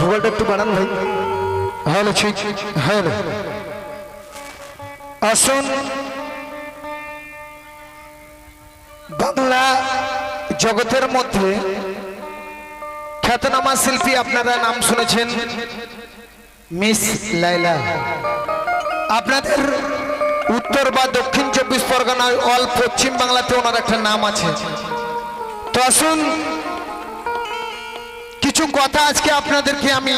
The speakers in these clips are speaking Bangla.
ভূগোলটা একটু বাড়ান ভাই। হ্যালো ঠিক হ্যালো আসুন। বাংলা জগতের মধ্যে খ্যাতনামা শিল্পী আপনারা নাম শুনেছেন মিস লাইলা আপনাদের উত্তর বা দক্ষিণ চব্বিশ পরগনায় অল পশ্চিম বাংলাতে ওনার একটা নাম আছে। তো আসুন কিছু কথা আজকে আপনাদেরকে আমি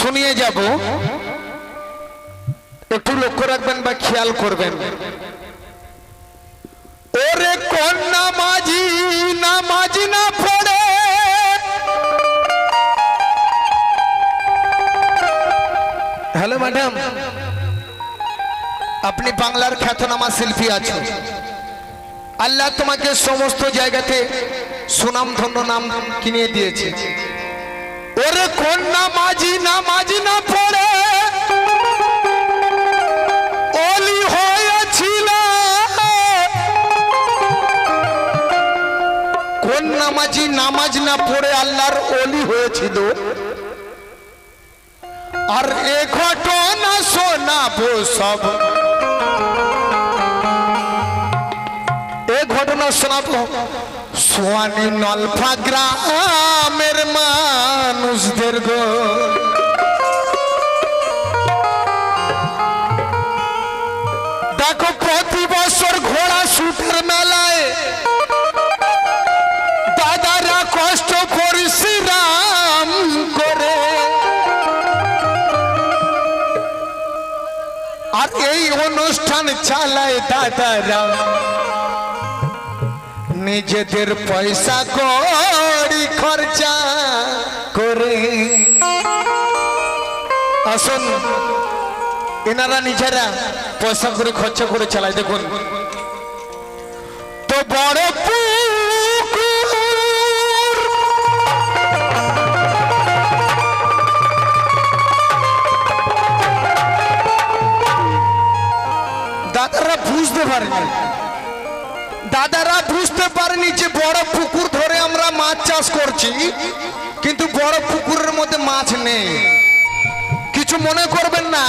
শুনিয়ে যাব। একটু লক্ষ্য রাখবেন বা খেয়াল করবেন। ওরে কোন নামাজি নামাজি না পড়ে। হ্যালো ম্যাডাম, আপনি বাংলার খ্যাতনামা শিল্পী আছেন। আল্লাহ তোমাকে সমস্ত জায়গাতে সুনাম ধন্য নাম কিনিয়ে দিয়েছে। ওরে কোন নামাজি নামাজি না পড়ে। অলি হয়েছিল। কোন নামাজি নামাজ না পড়ে আল্লাহর অলি হয়েছিল। আর এ ঘটনা শোনাবো সব। এ ঘটনা শোনাবো। সোয়ানি নলফা গ্রামের মানুষদের গো। দেখো প্রতি বছর ঘোড়া শুটের মেলায় দাদারা কষ্ট পরিশ্রম করে। আর এই অনুষ্ঠান চালায় দাদারা। নিজেদের পয়সা করি খরচা করে। আসুন এনারা নিজেরা পয়সা করে, খরচা করে চালায়। দেখুন, তো বড় দাদারা বুঝতে পারেনি। দাদারা বুঝতে পারেনি যে বড় পুকুর ধরে আমরা মাছ চাষ করছি, কিন্তু বড় পুকুরের মধ্যে মাছ নেই। কিছু মনে করবেন না,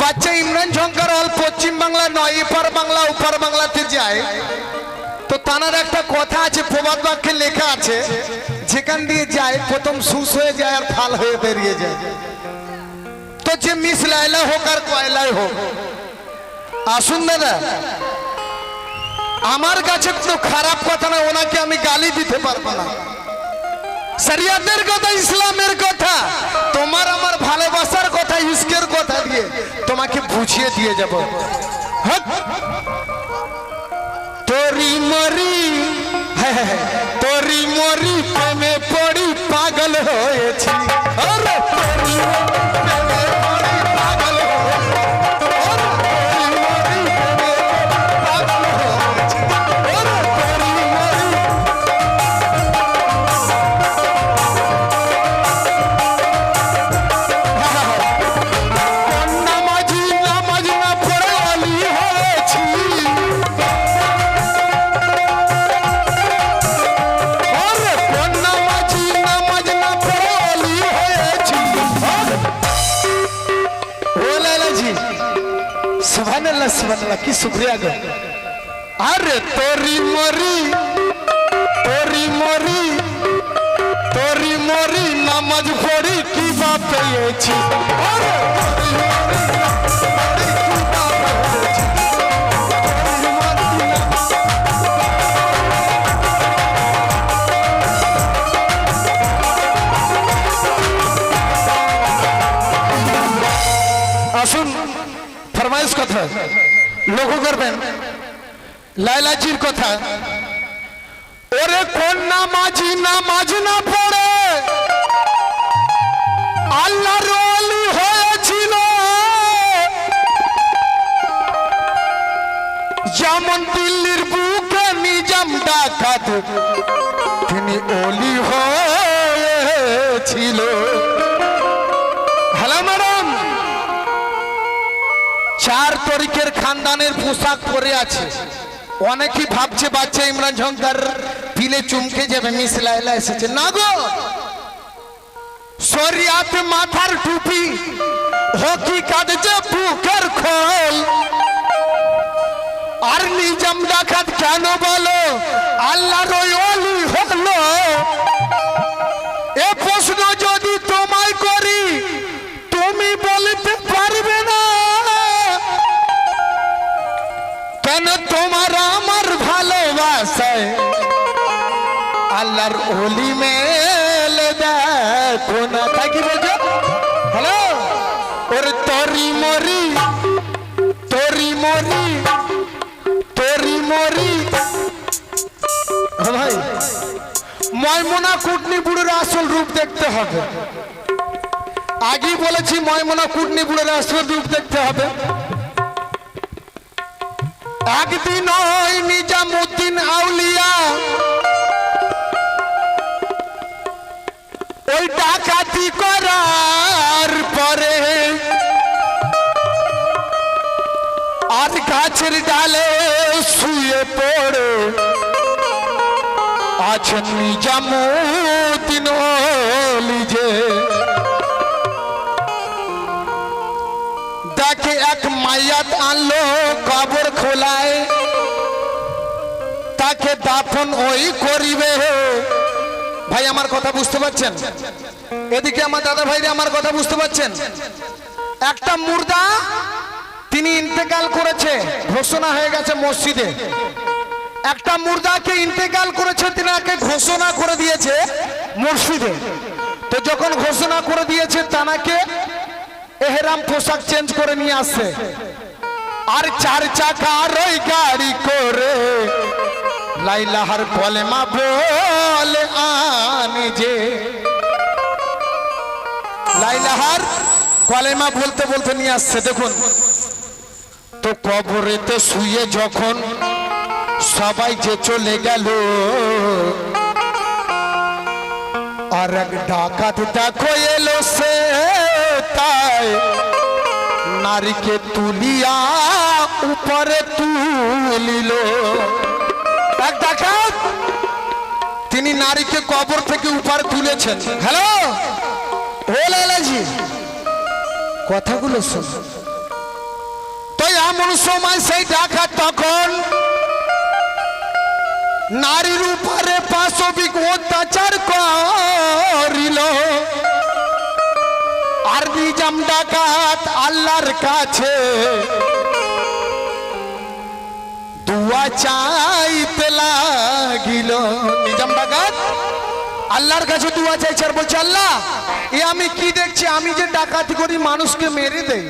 বাচ্চা ইমরান ঝঙ্কার অল পশ্চিম বাংলা নয়, এপার বাংলা, ওপার বাংলাতে যায়। তো তানার একটা কথা আছে, প্রবাদ বাক্যে লেখা আছে, যেখান দিয়ে যায়, প্রথম সুস হয়ে যায় আর ফাল হয়ে বেরিয়ে যায়। তো যে মিস লাইলা হোক আর কয়লাই হোক, আসুন দাদা, আমার কাছে কোনো খারাপ কথা না, ওনাকে আমি গালি দিতে পারব না। শরিয়াতের কথা ইসলামের কথা তোমার আমার ভালোবাসার কথা ইস্কের কথা দিয়ে তোমাকে বুঝিয়ে দিয়ে যাব। হক। তোরি মরি হ্যাঁ, হ্যাঁ, হ্যাঁ, তোরি মরি প্রেমে পড়ি পাগল হয়েছি। আরে তোরি সুবহানাল্লাহ কি শুকরিয়া গো? আরে তোরি মরি তোরি মরি তোরি মরি, নামাজ পড়ি কি বা পেয়েছি আরে তোরি মরি আসুন, ফরমাইশ কথা। লক্ষ্য করবেন। লাইলাজির কথা। ওরে কোন না মাঝি না পড়ে। আল্লাহর হয়েছিল। যেমন দিল্লির বুকে নিজাম ডাকাত, তিনি ওলি তরিকের খানদানের পোশাক পরে আছে। অনেকেই ভাবছে, বাচ্চা ইমরান ঝঙ্কার পিলে চুমকে যাবে, মিস লাইলা এসেছে। না গো! শরিয়াত মাথার টুপি, হকি যে বুকের খোল। আর নিজাম ডাকাত কেন বলো? আল্লাহর ওই অলি হলো। এ আল্লাহর হোলি মেলে দেখো না। তাই কি বলছো? হ্যালো ওর তরি মরি তরি মরি তরি মরি। ভাই ময়মনা কুটনি বুড়োর আসল রূপ দেখতে হবে। আগেই বলেছি ময়মনা কুটনি বুড়োর আসল রূপ দেখতে হবে। একদিন ওই নিজামুদ্দিন আউলিয়া ডাকাতি করার পরে আর গাছের ডালে শুয়ে পড়ে আছেন নিজামুদ্দিন লিজে দেখে এক মাইয়াত আনলো কবর খোলায়, তাকে দাফন ওই করিবে। ভাই, আমার কথা বুঝতে পারছেন? এদিকে আমার দাদা ভাইরা আমার কথা বুঝতে পারছেন? একটা মুর্দা তিনি ইন্তেকাল করেছে, ঘোষণা হয়ে গেছে মসজিদে। একটা মুর্দাকে ইন্তেকাল করেছে, তিনাকে ঘোষণা করে দিয়েছে মসজিদে। তো যখন ঘোষণা করে দিয়েছে, তানাকে এহেরাম পোশাক চেঞ্জ করে নিয়ে আসছে। আর চার চাকার ওই গাড়ি করে লাইলাহার কলেমা বলে আনে যে। লাইলাহার কলেমা বলতে বলতে নিয়ে আসছে, দেখুন। তো কবরেতে শুয়ে যখন সবাই যে চলে গেল, আর এক ডাকাত দেখো এলো সে তাই নারীকে তুলিয়া উপরে তুলিল। এক ডাকাত তিনি নারীকে কবর থেকে উপর তুলেছেন। হ্যালো ও লালাজি। কথাগুলো শোন। তো এমন সময় সেই ডাকাত তখন নারীর উপরে পাশবিক অত্যাচার করিল। আর নিজাম ডাকাত আল্লাহর কাছে দুয়া চাইতে লাগিল। নিজাম ডাকাত আল্লাহর কাছে দুয়া চাইছে আর বলছে, আল্লাহ, এ আমি কি দেখছি? আমি যে ডাকাতি করি মানুষকে মেরে দেই।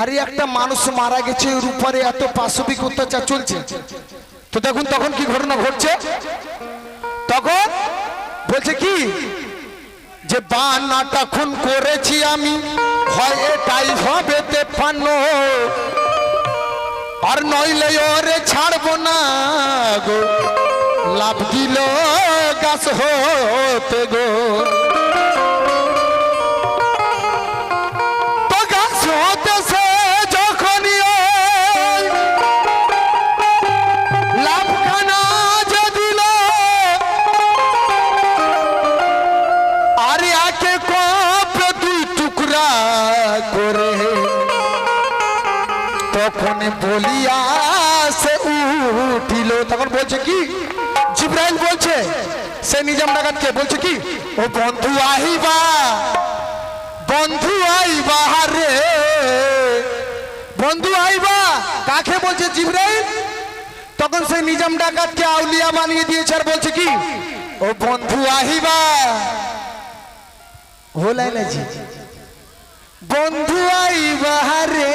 আরে একটা মানুষ মারা গেছে ওর উপরে এত পাশবিক অত্যাচার চলছে। তো দেখুন তখন কি ঘটনা ঘটছে। তখন বলছে কি? যে বানাটা খুন করেছি আমি, হয় এটাই হবে তেপান্ন আর নইলে ওরে ছাড়ব না গো। লাভ দিল গাছ হতে গো। বলিয়া সে উঠিল। তখন বলছে কি? জিব্রাইল বলছে, সে নিজাম ডাকাতকে বলছে কি? ও বন্ধু আহিবা বন্ধু আইবা রে বন্ধু আইবা, কাকে বলছে জিব্রাইল? তখন সেই নিজাম ডাকাতকে আউলিয়া বানিয়ে দিয়েছে আর বলছে কি? ও বন্ধু আহিবা হোলাই না জি। বন্ধু আইবা রে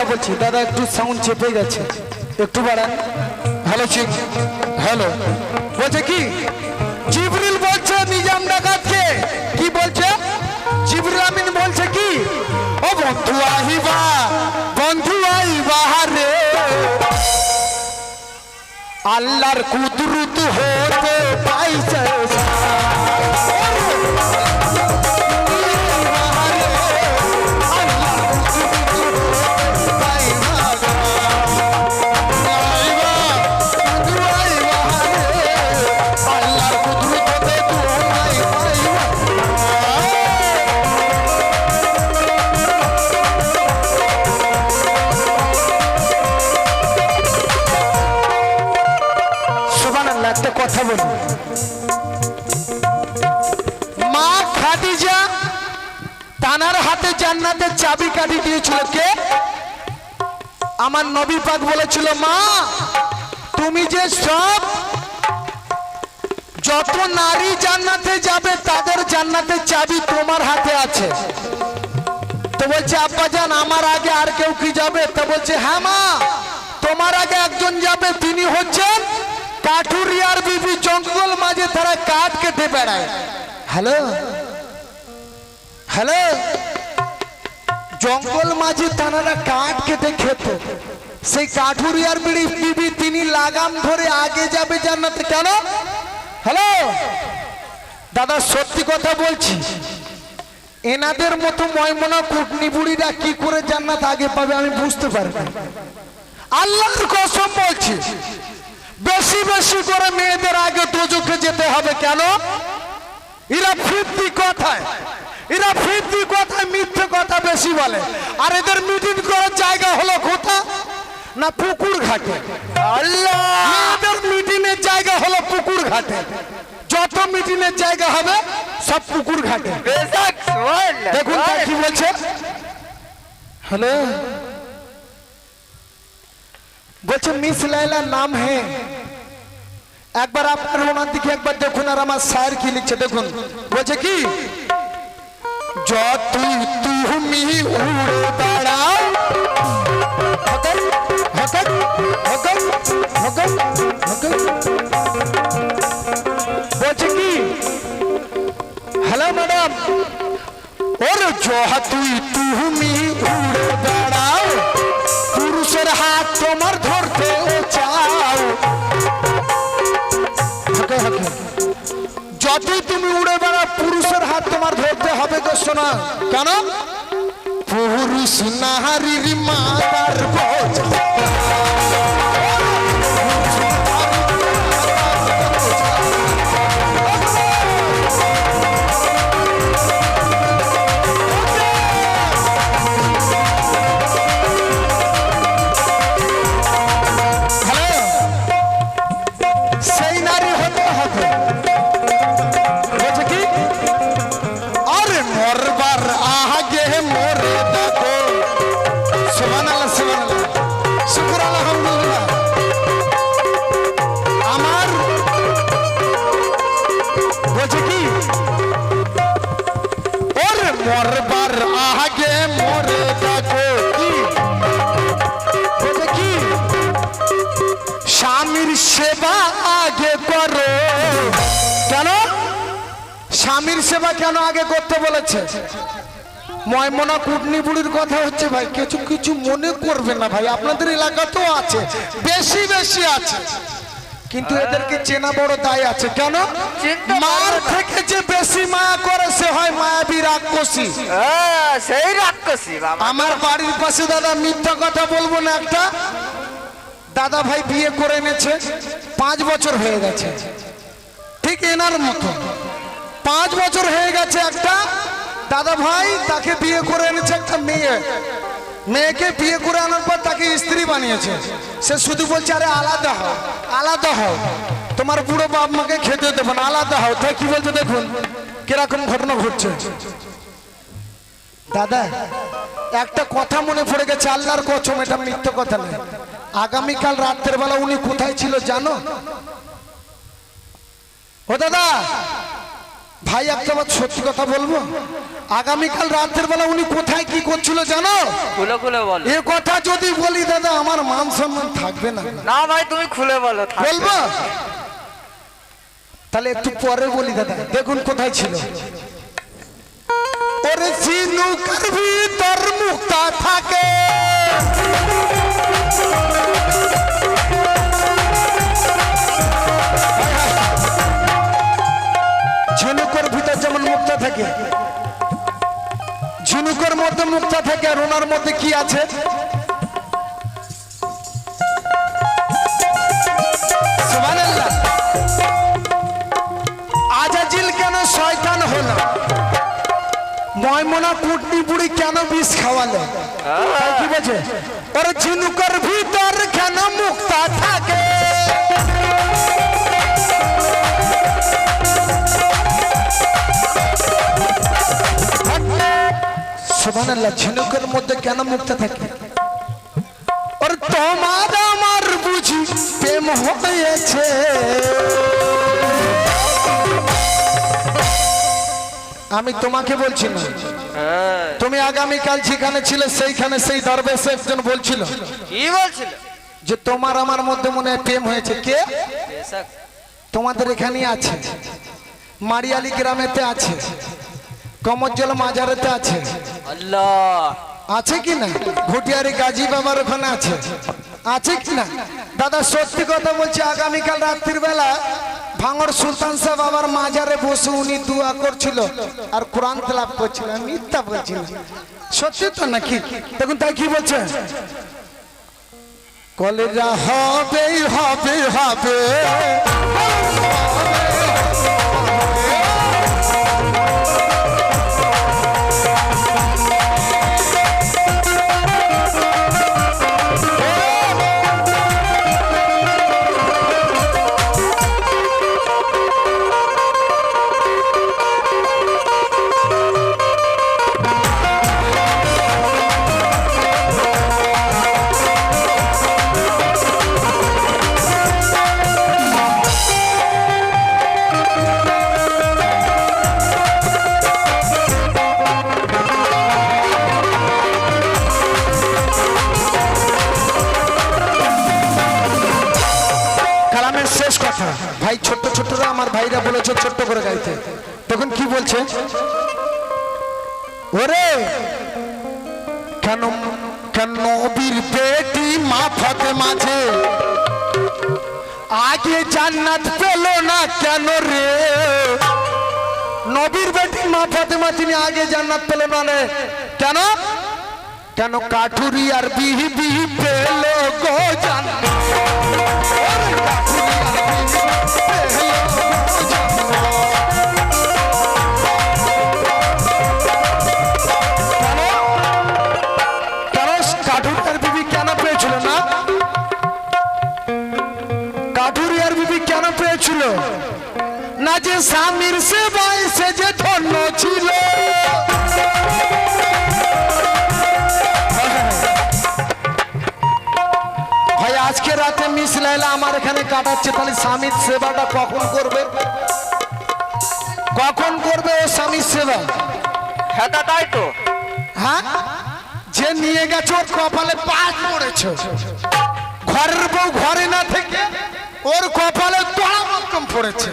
কথা বলছি। দাদা, একটু সাউন্ড চেপে গেছে। একটু বাড়ান। হ্যালো চিক হ্যালো বলছে কি? জিবরিল বলছে নিজাম ডাকাতকে। কি বলছে? জিবরিল আমিন বলছে কি? ও বন্ধু আহিবা বন্ধু আহিবা রে আল্লাহর কুদরত হতে পাইছে। চাবি কাটি দিয়েছিল কে আমার নবী পাক বলেছিল, মা, তুমি যে সব যত নারী জান্নাতে যাবে, তাদের জান্নাতের চাবি তোমার হাতে আছে। তো বলছে আব্বাজান আমার আগে আর কেউ কি যাবে? তো বলছে হ্যাঁ মা, তোমার আগে একজন যাবে, তিনি হচ্ছেন কাঠুরিয়ার বিবি জঙ্গল মাঝে তারা কাঠ কেটে বেড়ায়। হ্যালো? হ্যালো? জঙ্গল মাঝে তারা কাঠ কেটে খেত। সেই কাঠুরিয়ার বিড়ি বিবি, তিনি লাগাম ধরে আগে যাবে জান্নাতে। কেন? হ্যালো? দাদা, সত্যি কথা বলছি। এনাদের মতো ময়মনা কুটনি বুড়িরা কি করে জান্নাত আগে পাবে আমি বুঝতে পারি না। আল্লাহর কসম বলছি, বেশি বেশি করে মেয়েদের আগে দোজকে যেতে হবে। কেন? এরা ফিফটি কথায়। এরা ফিফটি কথা মিথ্যে কথা বেশি বলে। আর এদের মিটিং করার জায়গা হলো কোথা? না পুকুর ঘাটে। এদের মিটিং এর জায়গা হলো পুকুর ঘাটে। যত মিটিং এর জায়গা হবে সব পুকুর ঘাটে। দেখুন কি বলছে। হ্যালো? বলছে মিস লাইলা নাম হে। একবার আপনার ওনার দিকে একবার দেখুন আর আমার স্যার কি লিখছে দেখুন। বলছে কি? যতই তুমি উড়ে বেড়াও। বলছে কি হ্যালো ম্যাডাম, ওর যতই তুমি উড়ে বেড়াও, পুরুষের হাত তোমার ধরতে যতই তুমি উড়ে বেড়া পুরুষের হাত তোমার ধরতে হবে তো সোনা। কেন? পুরুষ নাহারির মাতার বোঝা বলেছে ময়মনা কুটনি বুড়ির কথা হচ্ছে ভাই কিছু কিছু মনে করবে না ভাই আপনাদের এলাকাতেও আছে বেশি বেশি আছে। কিন্তু এদেরকে চেনা বড় দায় আছে কেন? মার থেকে যে বেশি মায়া করে সে হয় মায়াবী রাক্ষসী। সেই রাক্ষসী আমার বাড়ির পাশে দাদা মিথ্যা কথা বলব না একটা। দাদা ভাই বিয়ে করে এনেছে পাঁচ বছর হয়ে গেছে। ঠিক এনার মতো। পাঁচ বছর হয়ে গেছে একটা দাদা ভাই, তাকে বিয়ে করে এনেছে একটা মেয়ে। মেয়েকে বিয়ে করে আনার পর তাকে স্ত্রী বানিয়েছে। সে শুধু বলছে, আরে, আলাদা হও আলাদা হও। তোমার বুড়ো বাপ মাকে খেতে দেবো না, আলাদা হও। তাই কি বলছে দেখুন, কীরকম ঘটনা ঘটছে। দাদা, একটা কথা মনে পড়ে গেছে, আল্লাহর কসম, এটা মিথ্য কথা নয়। আগামীকাল রাত্রের বেলা উনি কোথায় ছিল জানো? ও দাদা ভাই একটা বার সত্যি কথা বলব? আগামীকাল রাতের বেলা উনি কোথায় কি করছিল জানো? খুলে খুলে বলো। এ কথা যদি বলি দাদা আমার মান সম্মান থাকবে না। না ভাই তুমি খুলে বলো। বলব? তাহলে একটু পরে বলি দাদা দেখুন কোথায় ছিল। ওরে চিনুকার ভিতর মুক্তা থাকে। থাকে। ঝিনুকের মধ্যে মুক্তা থাকে আর ওনার মধ্যে কি আছে? আজাজিল কেন হলো? ময়মনা কেন বিষ খাওয়ালো? কি বলছে? ঝিনুকের ভিতর কেন মুক্তা থাকে? ঝিনুকের মধ্যে কেন মুক্তা থাকে? ওর তোমার আমার বুঝি প্রেম হয়েছে। আমি তোমাকে বলছি না। হ্যাঁ। তুমি আগামীকাল যেখানে ছিলে সেইখানে সেই দরবেশ একজন বলছিল কি বলছিল? যে তোমার আমার মধ্যে মনে হয় প্রেম হয়েছে। কে? তোমাদের এখানেই আছে। মারিয়ালি গ্রামেতে আছে। কমজ্জল মাজারেতে আছে। আল্লাহ। আছে কি না? ঘুটিয়ারি গাজী বাবার ওখানে আছে। আছে কি না? দাদা, সত্যি কথা বলছি, আগামীকাল রাত্রির বেলা ভাঙর সুলতান সাহেব বাবার মাজারে বসে উনি দুয়া করছিল আর কোরআন তেলাপ করছিল মিথ্যা বলছি না সত্যি তো নাকি? দেখুন, তাই কি বলছে? কলেরা হবে হবে হবে। বলেছে ছোট্ট করে গাইতে। তখন কি বলছে? ওরে, কেন কেন নবীর বেটি মা ফতে মাঝে? আগে জান্নাত পেল না কেন রে? নবীর বেটি মা ফাতেমা তিনি আগে জান্নাত পেল না রে। কেন? কেন কাঠুরি আর বিহি বিহি পেল গো জান্নাত? স্বামীর সেবায় সে যে ধন্য ছিল। ভাই আজকে রাতে মিস লাইলা আমার এখানে কাটাচ্ছে তাহলে স্বামীর সেবাটা কখন করবে? কখন করবে ও স্বামীর সেবা? হ্যাঁ তাই তো। হ্যাঁ? যে নিয়ে গেছে কপালে পাঁচ পড়েছে। ঘরের বউ ঘরে না থেকে ওর কপালে তোলা রকম পড়েছে।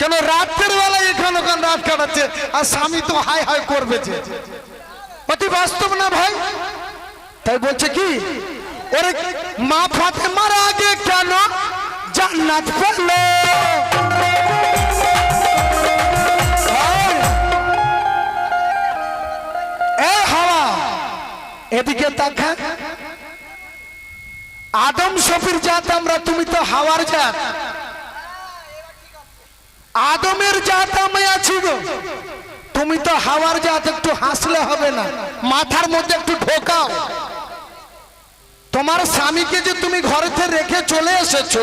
কেন রাতের বেলায় এখানে ওখানে রাত কাটাচ্ছে? আর স্বামী তো হাই হাই করবে অতি বাস্তব না ভাই? তাই বলছে কি? ওরে মা ফাতেমার আগে কেন জান্নাত পেল এদিকে তাকা আদম শফির জাত আমরা, তুমি তো হাওয়ার জাত। আদমের জাত আমি আছি গো। তুমি তো হাওয়ার জাত, একটু হাসলে হবে না। মাথার মধ্যে একটু ঢোকাও। তোমার স্বামীকে যে তুমি ঘরেতে রেখে চলে এসেছ,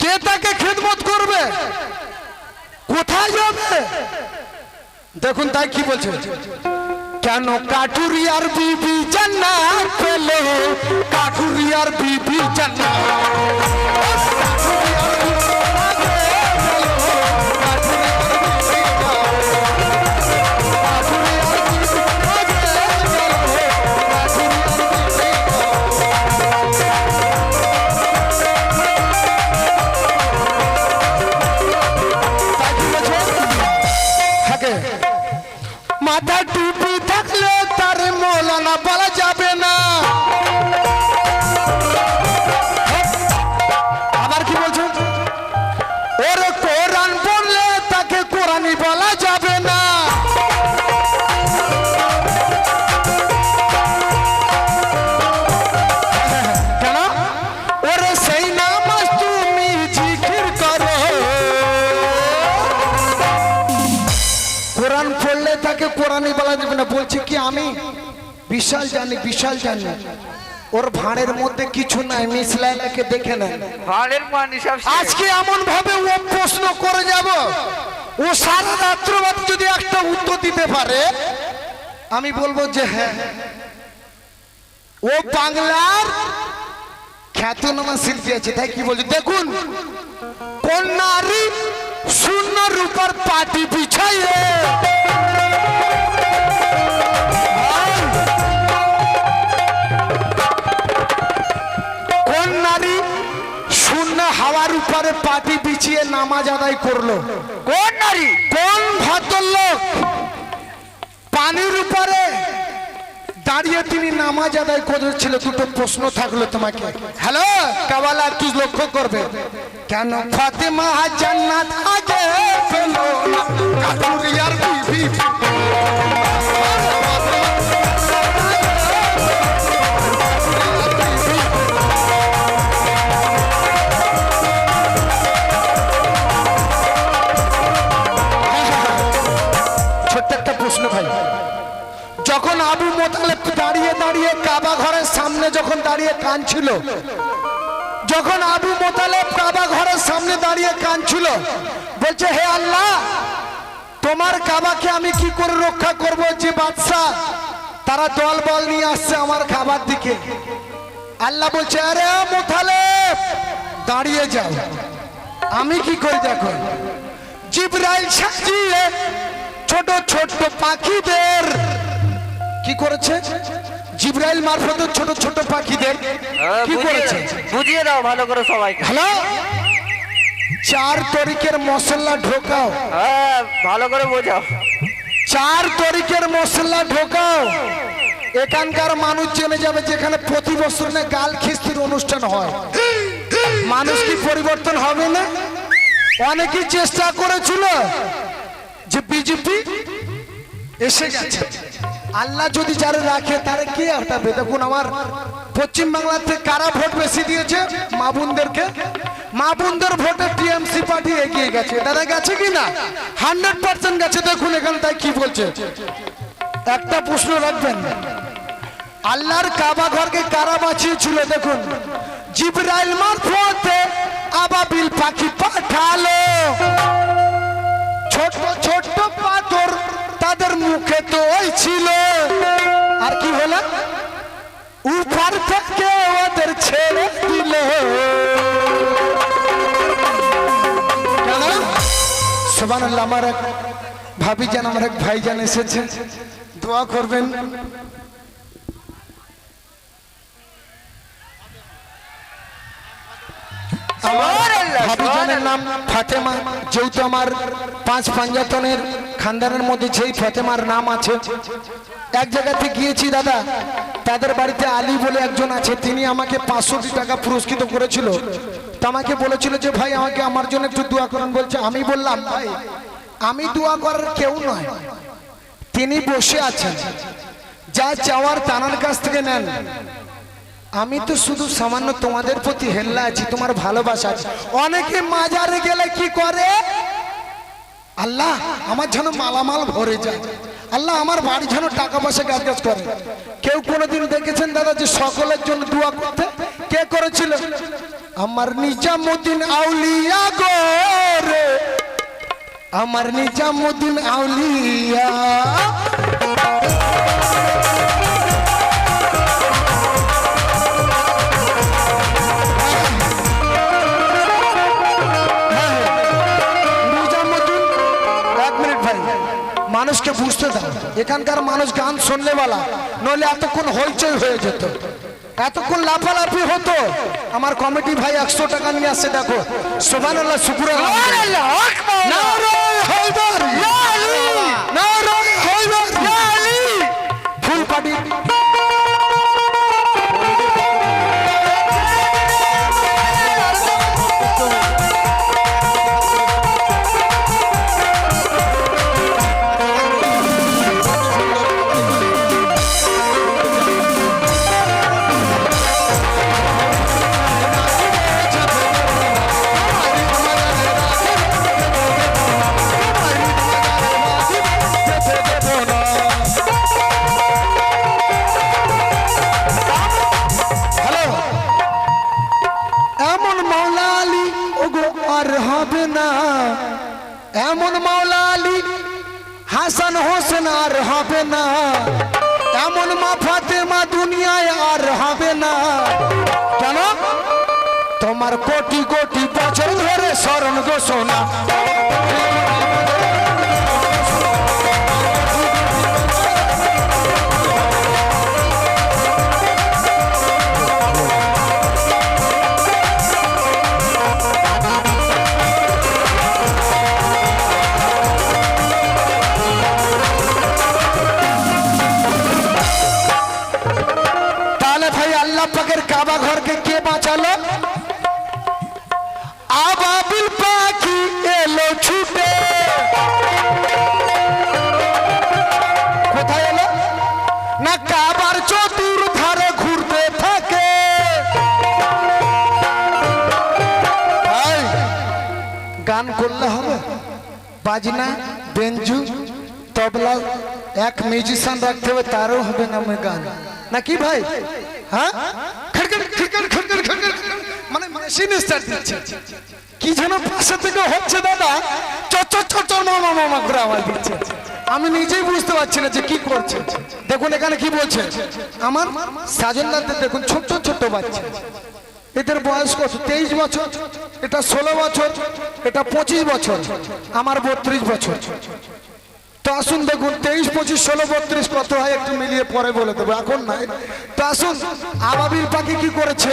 কে তাকে খেদমত করবে? কোথায় যাবে? দেখুন তাই কি বলছে। কেন কাঠুরিয়ার বিবি জান্নাত পেল? কাঠুরিয়ার বিবি জান্নাত। পড়লে তাকে কোরআনই বলা যাবে না বলছে কি আমি? বিশাল জানি বিশাল জানি। ওর ভাঁড়ের মধ্যে কিছু নাই মিসলাইলাকে দেখে নেন। ভাঁড়ের পানি সব আজকে এমন ভাবে ও প্রশ্ন করে যাব ও সারা রাত্রবাদ যদি একটা উত্তর দিতে পারে আমি বলব যে হ্যাঁ। ও বাংলার খ্যাতনামা শিল্পী আছে তাই কি বলছি দেখুন কোন নারী শূন্য রূপার পাটি বিছাইয়ে হাওয়ার উপরে পাটি বিছিয়ে নামাজ আদায় করল? কোন নারী? কোন ভদ্রলোক পানির উপরে দাঁড়িয়ে তিনি নামাজ আদায় করেছিল? দুটো প্রশ্ন থাকল তোমাকে। হ্যালো? কাবালা তুই লক্ষ্য করবে। কেন ফাতেমা জান্নাত আগে পেল না? কাটুরিয়ার বিবি যখন দাঁড়িয়ে কাঁদছিল, যখন আবু মোতালেব কাবা ঘরের সামনে দাঁড়িয়ে কাঁদছিল, বলছে, হে আল্লাহ, তোমার কাবাকে আমি কি করে রক্ষা করব যে বাদশাহ? তারা দল বল নিয়ে আসছে আমার খাবার দিকে। আল্লাহ বলছে, আরে মোতালেব, দাঁড়িয়ে যাও। আমি কি করি দেখো? জিব্রাইল সাজিয়ে ছোট ছোট পাখিদের কি করেছে? জিব্রাইল মারফত ছোট ছোট পাখিদের হ্যাঁ, কি করেছে? বুঝিয়ে দাও ভালো করে সবাইকে। হ্যালো? চার তরিকের মশলা ঢোকাও। হ্যাঁ ভালো করে বোঝাও। চার তরিকের মশলা ঢোকাও। এখানকার মানুষ জেনে যাবে যেখানে প্রতি বছর না গাল খিস্তির অনুষ্ঠান হয়। মানুষ কি পরিবর্তন হবে না? অনেকেই চেষ্টা করেছিল যে বিজেপি এসে গেছে। আল্লাহ যদি যারা রাখে, তারা কি হটাবে? দেখুন আমার পশ্চিম বাংলাতে কারা ভোট বেশি দিয়েছে? মা বোনদেরকে। মা বোনদের ভোটে টিএমসি পার্টি এগিয়ে গেছে। তারা গেছে কি না? হান্ড্রেড পার্সেন্ট গেছে। দেখুন এখানে তাই কি বলছে। একটা প্রশ্ন রাখবেন। আল্লাহর কাবা ঘরকে কারা বাঁচিয়েছিল? দেখুন। জিব্রাইল মারফতে আবাবিল পাখি পাঠালো। ছোট ছোট পাথর তাদের মুখে তো ওই ছিল। আর কি হলো? উপর থেকে ওদের ছেড়ে দিল। কেন সোবান আমার এক ভাবি যেন, আমার এক ভাই ভাইজান এসেছে। দোয়া করবেন। আমার নাম ফাতেমা যেহেতু আমার পাঁচ পাঞ্জাতনের খানদানের মধ্যে যেই ফাতেমার নাম আছে। এক জায়গাতে গিয়েছি দাদা তাদের বাড়িতে আলী বলে একজন আছে তিনি আমাকে পাঁচশোটি টাকা পুরস্কৃত করেছিল। তা আমাকে বলেছিল যে ভাই আমাকে আমার জন্য একটু দোয়া করুন। বলছে আমি বললাম ভাই আমি দোয়া করার কেউ নয়। তিনি বসে আছেন। যা চাওয়ার তানার কাছ থেকে নেন। আমি তো শুধু সামান্য তোমাদের প্রতি হেল্লা আছি, তোমার ভালোবাসা অনেকে মাজারে গেলে কি করে? আল্লাহ, আমার যেন মালামাল ভরে যায়। আল্লাহ, আমার বাড়ি যেন টাকা পয়সা গাছ গাছ করে। কেউ কোনোদিন দেখেছেন দাদা যে সকলের জন্য দোয়া করতে? কে করেছিল? আমার নিজামুদ্দিন আউলিয়া গো রে। আমার নিজামুদ্দিন আউলিয়া। এখানকার মানুষ গান শুনলে বলা নইলে এতক্ষণ হইচই হয়ে যেত। এতক্ষণ লাফালাফি হতো। আমার কমিটি ভাই একশো টাকা নিয়ে আসছে দেখো। সোবান আল্লাহ শুকুর বছর ধরে স্মরণ ঘোষণা বাজনা বেঞ্জু তবলা এক মিউজিশিয়ান রাখতে হবে তারও হবে না আমি গান না কি ভাই হ্যাঁ খড়খড়, খড়খড়, খড়খড়, খড়খড়, মানে দিচ্ছে কি যেন পাশে থেকে হচ্ছে দাদা চচ্চর মামা মামা করে আওয়াজ দিচ্ছে আমি নিজেই বুঝতে পারছি না যে কি করছে দেখুন এখানে কি বলছে আমার সাজনদারদের দেখুন ছোট্ট ছোট্ট বাচ্চা এদের বয়স কত? তেইশ বছর। এটা ষোলো বছর। এটা পঁচিশ বছর। আমার বত্রিশ বছর। তো আসুন দেখুন, তেইশ, পঁচিশ, ষোলো, বত্রিশ কত হয় একটু মিলিয়ে পরে বলে দেবো। এখন নাই তো আসুন, আবাবিল পাখি কি করেছে?